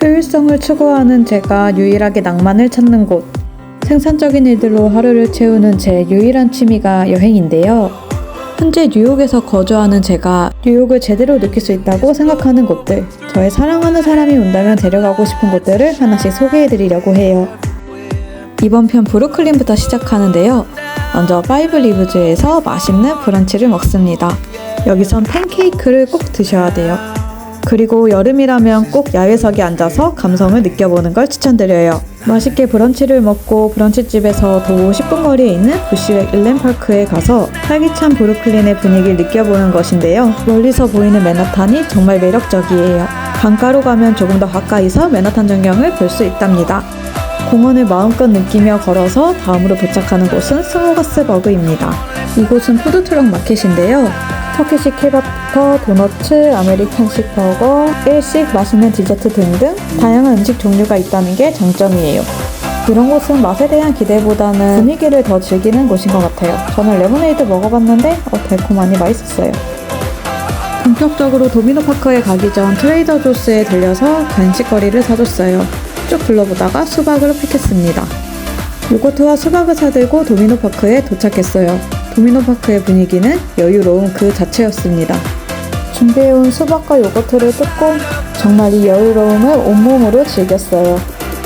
효율성을 추구하는 제가 유일하게 낭만을 찾는 곳. 생산적인 일들로 하루를 채우는 제 유일한 취미가 여행인데요. 현재 뉴욕에서 거주하는 제가 뉴욕을 제대로 느낄 수 있다고 생각하는 곳들, 저의 사랑하는 사람이 온다면 데려가고 싶은 곳들을 하나씩 소개해드리려고 해요. 이번 편 브루클린부터 시작하는데요. 먼저 파이브 리브즈에서 맛있는 브런치를 먹습니다. 여기선 팬케이크를 꼭 드셔야 돼요. 그리고 여름이라면 꼭 야외석에 앉아서 감성을 느껴보는 걸 추천드려요. 맛있게 브런치를 먹고 브런치집에서 도보 10분 거리에 있는 부시웨 일렌파크에 가서 활기찬 브루클린의 분위기를 느껴보는 것인데요. 멀리서 보이는 맨하탄이 정말 매력적이에요. 강가로 가면 조금 더 가까이서 맨하탄 전경을 볼 수 있답니다. 공원을 마음껏 느끼며 걸어서 다음으로 도착하는 곳은 스모가스버그입니다. 이곳은 푸드트럭 마켓인데요. 터키식 케밥부터 도너츠, 아메리칸식 버거, 일식 맛있는 디저트 등등 다양한 음식 종류가 있다는 게 장점이에요. 이런 곳은 맛에 대한 기대보다는 분위기를 더 즐기는 곳인 것 같아요. 저는 레모네이드 먹어봤는데 어, 달콤하니 맛있었어요. 본격적으로 도미노파크에 가기 전 트레이더 조스에 들려서 간식거리를 사줬어요. 쭉 둘러보다가 수박을 픽했습니다. 요거트와 수박을 사들고 도미노파크에 도착했어요. 도미노파크의 분위기는 여유로움 그 자체였습니다. 준비해온 수박과 요거트를 뜯고 정말 이 여유로움을 온몸으로 즐겼어요.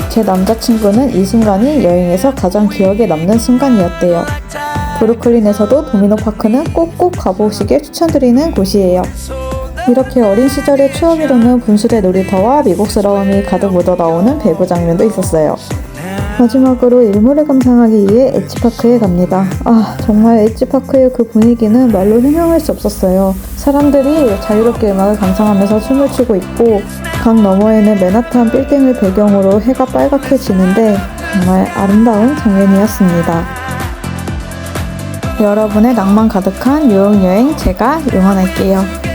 제 남자친구는 이 순간이 여행에서 가장 기억에 남는 순간이었대요. 브루클린에서도 도미노파크는 꼭꼭 가보시길 추천드리는 곳이에요. 이렇게 어린 시절의 추억이 돋는 분수대 놀이터와 미국스러움이 가득 묻어 나오는 배구 장면도 있었어요. 마지막으로 일몰을 감상하기 위해 엣지파크에 갑니다. 아, 정말 엣지파크의 그 분위기는 말로 형용할 수 없었어요. 사람들이 자유롭게 음악을 감상하면서 춤을 추고 있고, 강 너머에는 맨하탄 빌딩을 배경으로 해가 빨갛게 지는데, 정말 아름다운 장면이었습니다. 여러분의 낭만 가득한 뉴욕 여행 제가 응원할게요.